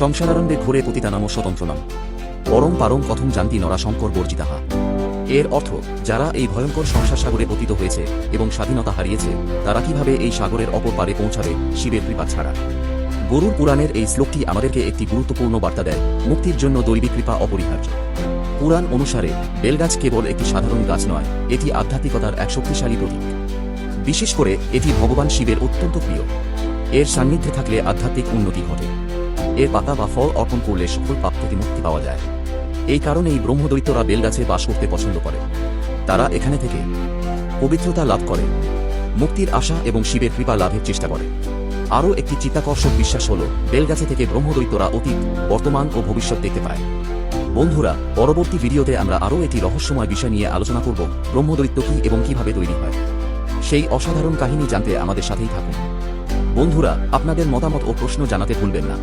সংসারারম্ভে ঘোরে পতিতানাম স্বতন্ত্র নাম। পরম পারম কথম জানতি নরা শঙ্কর বর্জিতাহা এর অর্থ, যারা এই ভয়ঙ্কর সংসার সাগরে পতিত হয়েছে এবং স্বাধীনতা হারিয়েছে, তারা কীভাবে এই সাগরের অপর পারে পৌঁছাবে, শিবের কৃপা ছাড়া। গরুর পুরাণের এই শ্লোকটি আমাদেরকে একটি গুরুত্বপূর্ণ বার্তা দেয়, মুক্তির জন্য দৈবিক কৃপা অপরিহার্য। পুরাণ অনুসারে, বেলগাছ কেবল একটি সাধারণ গাছ নয়, এটি আধ্যাত্মিকতার এক শক্তিশালী প্রতীক। বিশেষ করে, এটি ভগবান শিবের অত্যন্ত প্রিয়। এর সান্নিধ্যে থাকলে আধ্যাত্মিক উন্নতি ঘটে। এর পাতা বা ফল অর্পণ করলে সকল পাপ থেকে মুক্তি পাওয়া যায়। এই কারণেই ব্রহ্মদৈত্যরা বেলগাছে বাস করতে পছন্দ করে। তারা এখানে থেকে পবিত্রতা লাভ করে, মুক্তির আশা এবং শিবের কৃপা লাভের চেষ্টা করে। আরও একটি চিত্তাকর্ষক বিশ্বাস হল, বেলগাছে থেকে ব্রহ্মদৈত্যরা অতীত, বর্তমান ও ভবিষ্যৎ দেখতে পায়। বন্ধুরা, পরবর্তী ভিডিওতে আমরা আরও একটি রহস্যময় বিষয় নিয়ে আলোচনা করব, ব্রহ্মদৈত্য কি এবং কীভাবে তৈরি হয়। সেই অসাধারণ কাহিনী জানতে আমাদের সাথেই থাকুন। বন্ধুরা আপনাদের মতামত ও প্রশ্ন জানাতে ভুলবেন না।